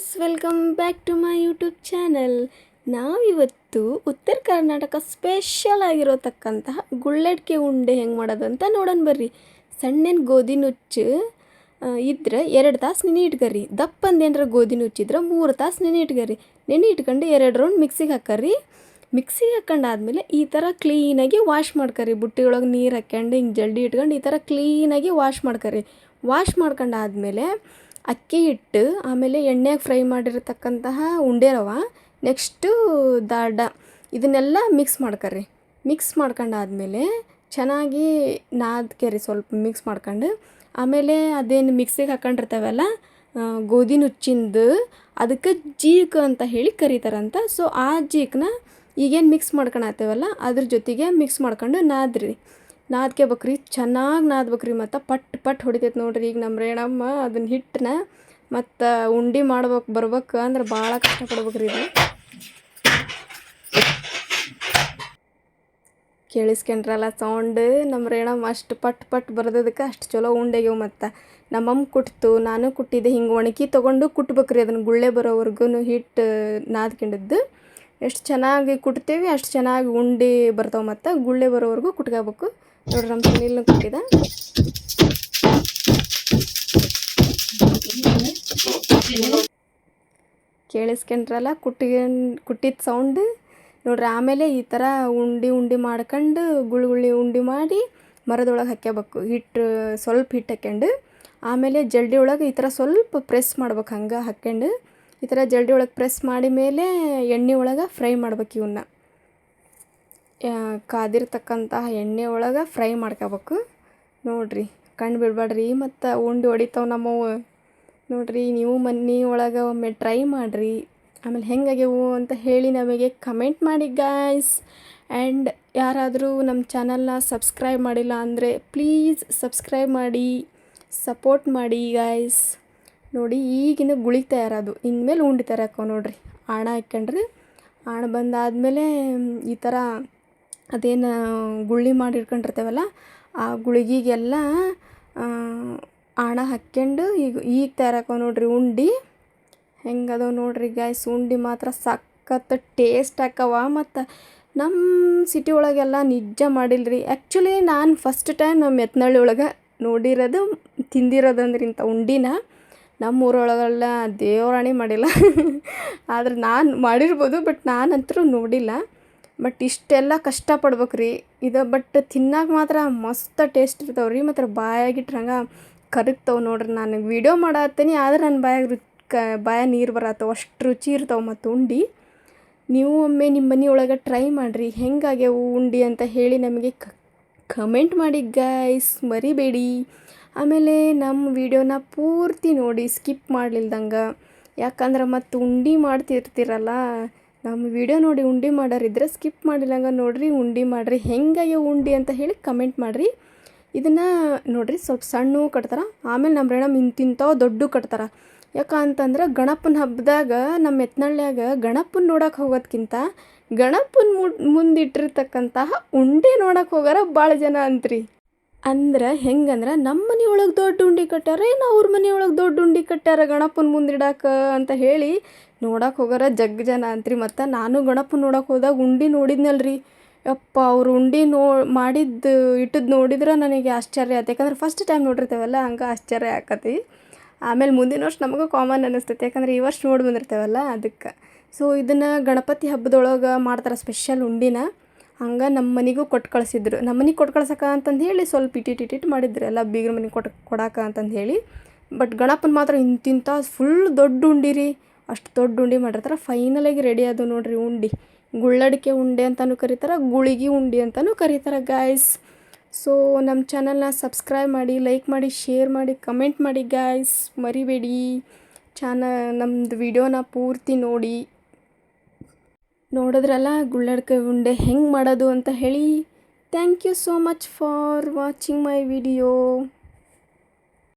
Guys welcome back to my YouTube channel ನಾವಿವತ್ತು Uttara Karnataka special ಆಗಿರೋತಕ್ಕಂತಹ ಗುಳ್ಳಡ್ಕೆ ಉಂಡೆ ಹೆಂಗೆ ಮಾಡೋದು ಅಂತ ನೋಡೋಣ ಬರ್ರಿ. ಸಣ್ಣನ ಗೋಧಿ ನುಚ್ಚು ಇದ್ರೆ ಎರಡು ತಾಸು ನೆನೆ ಇಟ್ಕರಿ ದಪ್ಪಂದು ಏನಾರ ಗೋಧಿ ನುಚ್ಚಿದ್ರೆ ಮೂರು ತಾಸು ನೆನೆ ಇಟ್ಕರಿ ನೆನೆ ಇಟ್ಕೊಂಡು ಎರಡು ರೌಂಡ್ ಮಿಕ್ಸಿಗೆ ಹಾಕರಿ ಮಿಕ್ಸಿಗೆ ಹಾಕೊಂಡಾದ್ಮೇಲೆ ಈ ಥರ ಕ್ಲೀನಾಗಿ ವಾಶ್ ಮಾಡ್ಕರಿ ಬುಟ್ಟಿ ಒಳಗೆ ನೀರು ಹಾಕ್ಯಂಡು ಹಿಂಗೆ ಜಲ್ಡಿ ಇಟ್ಕೊಂಡು ಈ ಥರ ಕ್ಲೀನಾಗಿ ವಾಶ್ ಮಾಡ್ಕರಿ ವಾಶ್ ಮಾಡ್ಕೊಂಡಾದ್ಮೇಲೆ ಅಕ್ಕಿ ಹಿಟ್ಟು, ಆಮೇಲೆ ಎಣ್ಣೆಗೆ ಫ್ರೈ ಮಾಡಿರತಕ್ಕಂತಹ ಉಂಡೆ ರವ, ನೆಕ್ಸ್ಟು ದಾಡ ಇದನ್ನೆಲ್ಲ ಮಿಕ್ಸ್ ಮಾಡ್ಕರಿ ಮಿಕ್ಸ್ ಮಾಡ್ಕೊಂಡಾದ್ಮೇಲೆ ಚೆನ್ನಾಗಿ ನಾದ್ಕೆರಿ ಸ್ವಲ್ಪ ಮಿಕ್ಸ್ ಮಾಡ್ಕೊಂಡು. ಆಮೇಲೆ ಅದೇನು ಮಿಕ್ಸಿಗೆ ಹಾಕೊಂಡಿರ್ತಾವಲ್ಲ ಗೋಧಿ ನುಚ್ಚಿಂದು, ಅದಕ್ಕೆ ಜೀಕ್ ಅಂತ ಹೇಳಿ ಕರೀತಾರಂತ. ಸೊ ಆ ಜೀಕ್ನ ಈಗೇನು ಮಿಕ್ಸ್ ಮಾಡ್ಕೊಳತ್ತೇವಲ್ಲ ಅದ್ರ ಜೊತೆಗೆ ಮಿಕ್ಸ್ ಮಾಡ್ಕೊಂಡು ನಾದ್ರಿ. ನಾದ್ಕೋಬೇಕ್ರಿ ಚೆನ್ನಾಗಿ ನಾದ್ಬೇಕ್ರಿ ಮತ್ತು ಪಟ್ ಪಟ್ ಹೊಡಿತೈತೆ ನೋಡಿರಿ ಈಗ ನಮ್ಮ ರೇಣಮ್ಮ ಅದನ್ನ ಹಿಟ್ಟನ್ನ ಮತ್ತು ಉಂಡೆ ಮಾಡ್ಬೇಕು ಬರ್ಬೇಕು ಅಂದ್ರೆ ಭಾಳ ಕಷ್ಟಪಡ್ಬೇಕ್ರಿ ಇದು. ಕೇಳಿಸ್ಕೊಂಡ್ರಲ್ಲ ಸೌಂಡ್ ನಮ್ಮ ರೇಣಮ್ಮ ಅಷ್ಟು ಪಟ್ ಪಟ್ ಬರ್ದದಕ್ಕೆ ಅಷ್ಟು ಚಲೋ ಉಂಡೆಗ್ಯವು ಮತ್ತು. ನಮ್ಮಮ್ಮ ಕುಟ್ತು, ನಾನು ಕುಟ್ಟಿದ್ದೆ, ಹಿಂಗೆ ಒಣಗಿ ತೊಗೊಂಡು ಕುಟ್ಬೇಕ್ರಿ ಅದನ್ನು ಗುಳ್ಳೆ ಬರೋವರೆಗೂ ಹಿಟ್ಟು ನಾದ್ಕೊಂಡಿದ್ದು. ಎಷ್ಟು ಚೆನ್ನಾಗಿ ಕುಟ್ತೀವಿ, ಅಷ್ಟು ಚೆನ್ನಾಗಿ ಉಂಡೆ ಬರ್ತಾವೆ ಮತ್ತು ಗುಳ್ಳೆ ಬರೋವರೆಗೂ ಕುಟ್ಕೋಬೇಕು. ನೋಡ್ರಿ ನಮ್ಮ ಸುನೀಲ್ನ ಕೊಟ್ಟಿದ್ದ ಕೇಳಿಸ್ಕೊಂಡ್ರಲ್ಲ ಕುಟ್ಟಿಗೆ ಕುಟ್ಟಿದ ಸೌಂಡ್ ನೋಡ್ರಿ, ಆಮೇಲೆ ಈ ಥರ ಉಂಡೆ ಉಂಡೆ ಮಾಡ್ಕೊಂಡು ಗುಳ್ಳಿ ಗುಳ್ಳಿ ಉಂಡೆ ಮಾಡಿ ಮರದೊಳಗೆ ಹಾಕ್ಯಬೇಕು. ಹಿಟ್ಟು ಸ್ವಲ್ಪ ಹಿಟ್ಟು ಹಾಕ್ಯಂಡು. ಆಮೇಲೆ ಜಲ್ಡಿ ಒಳಗೆ ಈ ಥರ ಸ್ವಲ್ಪ ಪ್ರೆಸ್ ಮಾಡ್ಬೇಕು, ಹಂಗೆ ಹಾಕ್ಯಂಡು. ಈ ಥರ ಜಲ್ಡಿ ಒಳಗೆ ಪ್ರೆಸ್ ಮಾಡಿ ಮೇಲೆ ಎಣ್ಣೆ ಒಳಗೆ ಫ್ರೈ ಮಾಡ್ಬೇಕು ಇವನ್ನ ಕಾದಿರ್ತಕ್ಕಂತಹ ಎಣ್ಣೆ ಒಳಗೆ ಫ್ರೈ ಮಾಡ್ಕೋಬೇಕು. ನೋಡಿರಿ, ಕಣ್ಣು ಬಿಡಬೇಡ್ರಿ ಮತ್ತು ಉಂಡೆ ಹೊಡಿತಾವೆ ನಮ್ಮವು. ನೋಡಿರಿ, ನೀವು ಮನೆ ಒಳಗೆ ಒಮ್ಮೆ ಟ್ರೈ ಮಾಡಿರಿ. ಆಮೇಲೆ ಹೆಂಗಾಗ್ಯವು ಅಂತ ಹೇಳಿ ನಮಗೆ ಕಮೆಂಟ್ ಮಾಡಿ ಗಾಯ್ಸ್ ಆ್ಯಂಡ್ ಯಾರಾದರೂ ನಮ್ಮ ಚಾನಲ್ನ ಸಬ್ಸ್ಕ್ರೈಬ್ ಮಾಡಿಲ್ಲ ಅಂದರೆ ಪ್ಲೀಸ್ ಸಬ್ಸ್ಕ್ರೈಬ್ ಮಾಡಿ ಸಪೋರ್ಟ್ ಮಾಡಿ ಗಾಯ್ಸ್ ನೋಡಿ, ಈಗಿನ ಗುಳಿ ತಯಾರದು. ಇನ್ಮೇಲೆ ಉಂಡೆ ತಯಾರಾಕವು ನೋಡಿರಿ. ಆಣ ಹಾಕ್ಕೊಂಡ್ರೆ ಆಣ ಬಂದಾದಮೇಲೆ ಈ ಥರ ಅದೇನು ಗುಳ್ಳಿ ಮಾಡಿ ಇಟ್ಕೊಂಡಿರ್ತೇವಲ್ಲ, ಆ ಗುಳಿಗೆಗೆಲ್ಲ ಆಣ ಹಾಕ್ಕೊಂಡು ಈಗ ಈಗ ತಯಾರಾಕವ ನೋಡ್ರಿ ಉಂಡೆ. ಹೆಂಗದವ ನೋಡ್ರಿ ಗಾಯ್ಸ್ ಉಂಡೆ ಮಾತ್ರ ಸಖತ್ ಟೇಸ್ಟ್ ಆಕವ ಮತ್ತು ನಮ್ಮ ಸಿಟಿ ಒಳಗೆಲ್ಲ ನಿಜ ಮಾಡಿಲ್ರಿ. ಆ್ಯಕ್ಚುಲಿ ನಾನು ಫಸ್ಟ್ ಟೈಮ್ ನಮ್ಮ ಎತ್ನಳ್ಳಿ ಒಳಗೆ ನೋಡಿರೋದು, ತಿಂದಿರೋದು ಅಂದ್ರೆ ಇಂಥ ಉಂಡಿನ. ನಮ್ಮ ಊರೊಳಗೆಲ್ಲ ದೇವರಾಣಿ ಮಾಡಿಲ್ಲ. ಆದ್ರೆ ನಾನು ಮಾಡಿರ್ಬೋದು ಬಟ್ ನಾನಂತರೂ ನೋಡಿಲ್ಲ. ಬಟ್ ಇಷ್ಟೆಲ್ಲ ಕಷ್ಟಪಡ್ಬೇಕು ರೀ ಇದು ಬಟ್ ತಿನ್ನಕ್ಕೆ ಮಾತ್ರ ಮಸ್ತ್ ಟೇಸ್ಟ್ ಇರ್ತಾವೆ ರೀ ಮಾತ್ರ ಬಾಯಾಗಿಟ್ರಂಗೆ ಕರಗ್ತಾವೆ ನೋಡ್ರಿ ನಾನು. ವೀಡಿಯೋ ಮಾಡತ್ತೀನಿ, ಆದ್ರೆ ನನ್ನ ಬಾಯಾಗ ರು ಕ ಬಾಯ ನೀರು ಬರತ್ತವ ಅಷ್ಟು ರುಚಿ ಇರ್ತಾವೆ ಮತ್ತು ಉಂಡೆ. ನೀವು ಒಮ್ಮೆ ನಿಮ್ಮ ಮನೆ ಒಳಗೆ ಟ್ರೈ ಮಾಡಿರಿ. ಹೆಂಗಾಗ್ಯವು ಉಂಡೆ ಅಂತ ಹೇಳಿ ನಮಗೆ ಕಮೆಂಟ್ ಮಾಡಿ ಗೈಸ್ ಮರಿಬೇಡಿ. ಆಮೇಲೆ ನಮ್ಮ ವಿಡಿಯೋನ ಪೂರ್ತಿ ನೋಡಿ. ಸ್ಕಿಪ್ ಮಾಡಲಿಲ್ದಂಗೆ. ಯಾಕಂದ್ರೆ ಮತ್ತು ಉಂಡೆ ಮಾಡ್ತಿರ್ತೀರಲ್ಲ ನಮ್ಮ ವಿಡಿಯೋ ನೋಡಿ ಉಂಡೆ ಮಾಡೋರಿದ್ರೆ ಸ್ಕಿಪ್ ಮಾಡಿಲ್ಲಂಗ ನೋಡ್ರಿ, ಉಂಡೆ ಮಾಡಿರಿ. ಹೆಂಗಯ್ಯ ಉಂಡೆ ಅಂತ ಹೇಳಿ ಕಮೆಂಟ್ ಮಾಡಿರಿ. ಇದನ್ನು ನೋಡ್ರಿ ಸ್ವಲ್ಪ ಸಣ್ಣ ಕಟ್ತಾರೆ, ಆಮೇಲೆ ನಮ್ಮ ರೇಣಮ್ ಇಂತಿಂಥವು ದೊಡ್ಡ ಕಟ್ತಾರೆ. ಯಾಕಂತಂದ್ರೆ ಗಣಪನ ಹಬ್ಬದಾಗ ನಮ್ಮ ಎತ್ನಳ್ಳಿಯಾಗ ಗಣಪನ ನೋಡಕ್ಕೆ ಹೋಗೋದ್ಕಿಂತ ಗಣಪನ ಮುಂದೆ ಮುಂದಿಟ್ಟಿರ್ತಕ್ಕಂತಹ ಉಂಡೆ ನೋಡೋಕೆ ಹೋಗಾರ ಭಾಳ ಜನ ಅಂತ್ರಿ. ಅಂದ್ರೆ ಹೆಂಗಂದ್ರೆ ನಮ್ಮ ಮನೆ ಒಳಗೆ ದೊಡ್ಡ ಉಂಡೆ ಕಟ್ಟಾರ ಏನು ಅವ್ರ ಮನೆ ಒಳಗೆ ದೊಡ್ಡ ಉಂಡೆ ಕಟ್ಟಾರ ಗಣಪನ ಮುಂದಿಡಾಕ ಅಂತ ಹೇಳಿ ನೋಡಕ್ಕೆ ಹೋಗಾರ ಜಗ್ ಜನ ಅಂತ್ರಿ. ಮತ್ತು ನಾನು ಗಣಪ ನೋಡಕ್ಕೆ ಹೋದಾಗ ಉಂಡೆ ನೋಡಿದ್ನಲ್ರಿ. ಯಪ್ಪ, ಅವ್ರು ಉಂಡೆ ನೋ ಮಾಡಿದ್ದು ಇಟ್ಟದ್ದು ನೋಡಿದ್ರೆ ನನಗೆ ಆಶ್ಚರ್ಯ ಆಯ್ತು ಯಾಕಂದ್ರೆ ಫಸ್ಟ್ ಟೈಮ್ ನೋಡಿರ್ತೇವಲ್ಲ, ಹಂಗೆ ಆಶ್ಚರ್ಯ ಆಕತಿ. ಆಮೇಲೆ ಮುಂದಿನ ವರ್ಷ ನಮಗೂ ಕಾಮನ್ ಅನ್ನಿಸ್ತೈತೆ ಯಾಕಂದ್ರೆ ಈ ವರ್ಷ ನೋಡಿ ಬಂದಿರ್ತೇವಲ್ಲ ಅದಕ್ಕೆ. ಸೊ ಇದನ್ನು ಗಣಪತಿ ಹಬ್ಬದೊಳಗೆ ಮಾಡ್ತಾರೆ ಸ್ಪೆಷಲ್ ಉಂಡಿನ. ಹಂಗೆ ನಮ್ಮ ಮನೆಗೂ ಕೊಟ್ಟು ಕಳಿಸಿದ್ರು. ನಮ್ಮ ಮನೆಗೆ ಕೊಟ್ಟು ಕಳ್ಸಕ ಅಂತಂದು ಹೇಳಿ ಸ್ವಲ್ಪ ಇಟ್ಟಿಟ್ಟು ಇಟ್ಟಿಟ್ಟು ಮಾಡಿದ್ರು. ಎಲ್ಲ ಬೀಗ್ರ ಮನೆಗೆ ಕೊಟ್ಟು ಕೊಡಾಕ ಅಂತಂದು ಹೇಳಿ. ಬಟ್ ಗಣಪನ ಮಾತ್ರ ಇಂತಿಂಥ ಫುಲ್ ದೊಡ್ಡ ಉಂಡಿ ರೀ. ಅಷ್ಟು ದೊಡ್ಡ ಉಂಡೆ ಮಾಡಿರ್ತಾರೆ. ಫೈನಲಾಗಿ ರೆಡಿ ಅದು ನೋಡಿರಿ ಉಂಡೆ. ಗುಳ್ಳಡಿಕೆ ಉಂಡೆ ಅಂತಲೂ ಕರೀತಾರೆ, ಗುಳಿಗೆ ಉಂಡೆ ಅಂತಲೂ ಕರೀತಾರೆ ಗಾಯ್ಸ್ ಸೊ ನಮ್ಮ ಚಾನಲ್ನ ಸಬ್ಸ್ಕ್ರೈಬ್ ಮಾಡಿ ಲೈಕ್ ಮಾಡಿ ಶೇರ್ ಮಾಡಿ ಕಮೆಂಟ್ ಮಾಡಿ ಗಾಯ್ಸ್ ಮರಿಬೇಡಿ. ಚಾನ ನಮ್ಮದು ವಿಡಿಯೋನ ಪೂರ್ತಿ ನೋಡಿ. ನೋಡಿದ್ರಲ್ಲ ಗುಳ್ಳಡ್ಕೆ ಉಂಡೆ ಹೆಂಗೆ ಮಾಡೋದು ಅಂತ ಹೇಳಿ. Thank you so much for watching my video